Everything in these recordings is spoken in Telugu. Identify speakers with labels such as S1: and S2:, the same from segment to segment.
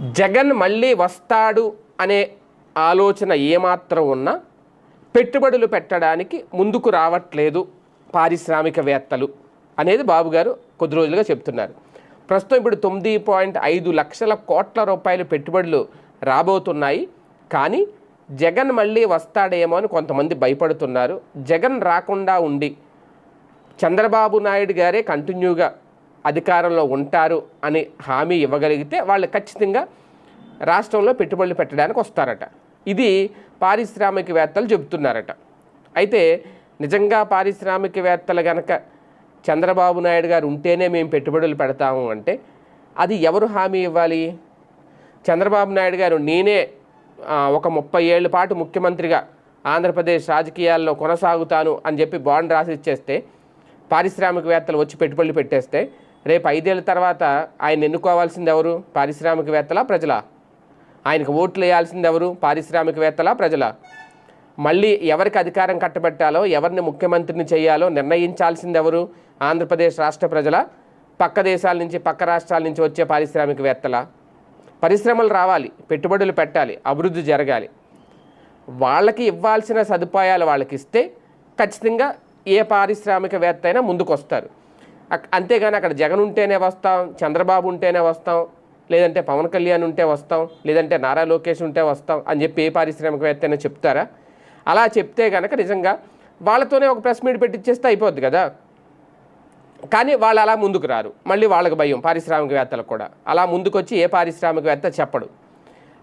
S1: జగన్ మళ్ళీ వస్తాడు అనే ఆలోచన ఏమాత్రం ఉన్నా పెట్టుబడులు పెట్టడానికి ముందుకు రావట్లేదు పారిశ్రామికవేత్తలు అనేది బాబు గారు కొద్ది రోజులుగా చెప్తున్నారు. ప్రస్తుతం ఇప్పుడు తొమ్మిది పాయింట్ ఐదు లక్షల కోట్ల రూపాయలు పెట్టుబడులు రాబోతున్నాయి. కానీ జగన్ మళ్ళీ వస్తాడేమో అని కొంతమంది భయపడుతున్నారు. జగన్ రాకుండా ఉండి చంద్రబాబు నాయుడు గారే కంటిన్యూగా అధికారంలో ఉంటారు అని హామీ ఇవ్వగలిగితే వాళ్ళు ఖచ్చితంగా రాష్ట్రంలో పెట్టుబడులు పెట్టడానికి వస్తారట. ఇది పారిశ్రామికవేత్తలు చెబుతున్నారట. అయితే నిజంగా పారిశ్రామికవేత్తలు గనక చంద్రబాబు నాయుడు గారు ఉంటేనే మేము పెట్టుబడులు పెడతాము అంటే అది ఎవరు హామీ ఇవ్వాలి? చంద్రబాబు నాయుడు గారు నేనే ఒక ముప్పై ఏళ్ళ పాటు ముఖ్యమంత్రిగా ఆంధ్రప్రదేశ్ రాజకీయాల్లో కొనసాగుతాను అని చెప్పి బాండ్ రాసి ఇచ్చేస్తే పారిశ్రామికవేత్తలు వచ్చి పెట్టుబడులు పెట్టేస్తే రేపు ఐదేళ్ళ తర్వాత ఆయన ఎన్నుకోవాల్సింది ఎవరు? పారిశ్రామికవేత్తలా ప్రజల? ఆయనకు ఓట్లు వేయాల్సింది ఎవరు? పారిశ్రామికవేత్తలా ప్రజల? మళ్ళీ ఎవరికి అధికారం కట్టబెట్టాలో ఎవరిని ముఖ్యమంత్రిని చేయాలో నిర్ణయించాల్సింది ఎవరు? ఆంధ్రప్రదేశ్ రాష్ట్ర ప్రజల? పక్క దేశాల నుంచి పక్క రాష్ట్రాల నుంచి వచ్చే పారిశ్రామికవేత్తల? పరిశ్రమలు రావాలి పెట్టుబడులు పెట్టాలి అభివృద్ధి జరగాలి. వాళ్ళకి ఇవ్వాల్సిన సదుపాయాలు వాళ్ళకి ఇస్తే ఖచ్చితంగా ఏ పారిశ్రామికవేత్త అయినా ముందుకు వస్తారు అంతేగాని అక్కడ జగన్ ఉంటేనే వస్తాం చంద్రబాబు ఉంటేనే వస్తాం లేదంటే పవన్ కళ్యాణ్ ఉంటే వస్తాం లేదంటే నారా లోకేష్ ఉంటే వస్తాం అని చెప్పి ఏ పారిశ్రామికవేత్త చెప్తారా? అలా చెప్తే కనుక నిజంగా వాళ్ళతోనే ఒక ప్రెస్ మీట్ పెట్టిచ్చేస్తే అయిపోద్ది కదా. కానీ వాళ్ళు అలా ముందుకు రారు. మళ్ళీ వాళ్ళకి భయం పారిశ్రామికవేత్తలకు కూడా. అలా ముందుకొచ్చి ఏ పారిశ్రామికవేత్త చెప్పడు.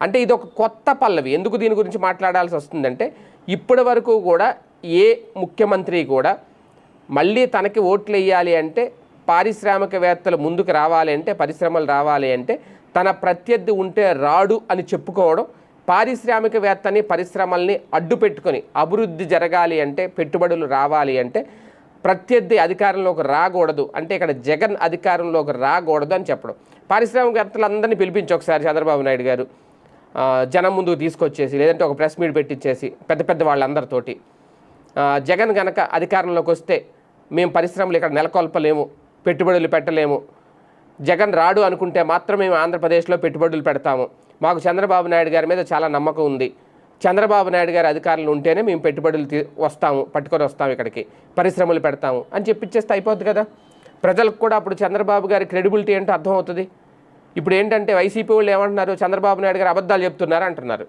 S1: అంటే ఇది ఒక కొత్త పల్లవి. ఎందుకు దీని గురించి మాట్లాడాల్సి వస్తుందంటే ఇప్పటి వరకు కూడా ఏ ముఖ్యమంత్రి కూడా మళ్ళీ తనకి ఓట్లు వేయాలి అంటే పారిశ్రామికవేత్తలు ముందుకు రావాలి అంటే పరిశ్రమలు రావాలి అంటే తన ప్రత్యర్థి ఉంటే రాడు అని చెప్పుకోవడం పారిశ్రామికవేత్తని పరిశ్రమల్ని అడ్డు పెట్టుకొని అభివృద్ధి జరగాలి అంటే పెట్టుబడులు రావాలి అంటే ప్రత్యర్థి అధికారంలోకి రాకూడదు. అంటే ఇక్కడ జగన్ అధికారంలోకి రాకూడదు అని చెప్పడం. పారిశ్రామికవేత్తలందరినీ పిలిపించి ఒకసారి చంద్రబాబు నాయుడు గారు. జనం ముందుకు తీసుకొచ్చేసి లేదంటే ఒక ప్రెస్ మీట్ పెట్టించేసి పెద్ద పెద్ద వాళ్ళందరితోటి. జగన్ గనక అధికారంలోకి వస్తే మేము పరిశ్రమలు ఇక్కడ నెలకొల్పలేము పెట్టుబడులు పెట్టలేము. జగన్ రాడు అనుకుంటే మాత్రం మేము ఆంధ్రప్రదేశ్లో పెట్టుబడులు పెడతాము. మాకు చంద్రబాబు నాయుడు గారి మీద చాలా నమ్మకం ఉంది. చంద్రబాబు నాయుడు గారి అధికారులు ఉంటేనే మేము పెట్టుబడులు వస్తాము పట్టుకొని వస్తాము ఇక్కడికి పరిశ్రమలు పెడతాము అని చెప్పిచ్చేస్తే అయిపోద్ది కదా. ప్రజలకు కూడా అప్పుడు చంద్రబాబు గారి క్రెడిబిలిటీ ఏంటో అర్థమవుతుంది. ఇప్పుడు ఏంటంటే వైసీపీ వాళ్ళు ఏమంటున్నారు చంద్రబాబు నాయుడు గారు అబద్ధాలు చెప్తున్నారు అంటున్నారు.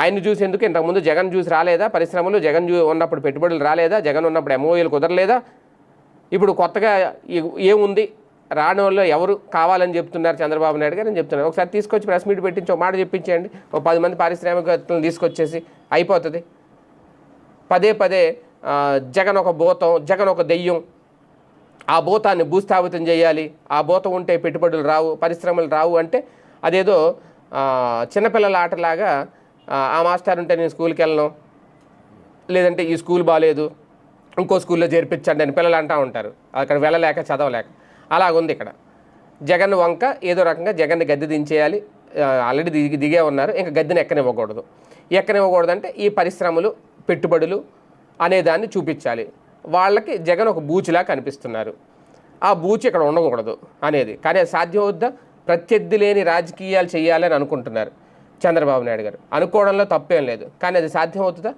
S1: ఆయన చూసి ఎందుకు? ఇంతకుముందు జగన్ చూసి రాలేదా? పరిశ్రమలు జగన్ చూ ఉన్నప్పుడు పెట్టుబడులు రాలేదా? జగన్ ఉన్నప్పుడు ఎంఓఏలు కుదరలేదా? ఇప్పుడు కొత్తగా ఏముంది? రాని వాళ్ళు ఎవరు కావాలని చెప్తున్నారు చంద్రబాబు నాయుడు గారు అని చెప్తున్నారు. ఒకసారి తీసుకొచ్చి ప్రెస్ మీట్ పెట్టించి ఒక మాట చెప్పించేయండి. ఒక పది మంది పారిశ్రామికవేత్తలను తీసుకొచ్చేసి అయిపోతుంది. పదే పదే జగన్ ఒక భూతం జగన్ ఒక దెయ్యం. ఆ భూతాన్ని భూస్థాపితం చేయాలి. ఆ భూతం ఉంటే పెట్టుబడులు రావు పరిశ్రమలు రావు అంటే అదేదో చిన్నపిల్లల ఆటలాగా ఆ, మాస్టర్ ఉంటే నేను స్కూల్కి వెళ్ళను. లేదంటే ఈ స్కూల్ బాగాలేదు ఇంకో స్కూల్లో చేర్పించండి అని పిల్లలు అంటూ ఉంటారు. అక్కడ వెళ్ళలేక చదవలేక. అలాగుంది ఇక్కడ. జగన్ వంక ఏదో రకంగా జగన్ని గద్దె దించేయాలి. ఆల్రెడీ దిగి దిగే ఉన్నారు. ఇంకా గద్దెని ఎక్కనివ్వకూడదు. ఎక్కనివ్వకూడదు అంటే ఈ పరిశ్రమలు పెట్టుబడులు అనేదాన్ని చూపించాలి. వాళ్ళకి జగన్ ఒక బూచిలా కనిపిస్తున్నారు. ఆ బూచి ఇక్కడ ఉండకూడదు అనేది. కానీ అది సాధ్యం వద్దా ప్రత్యర్థి లేని రాజకీయాలు చేయాలని అనుకుంటున్నారు. చంద్రబాబు నాయుడు గారు. అనుకోవడంలో తప్పేం లేదు. కానీ అది సాధ్యం అవుతుందా?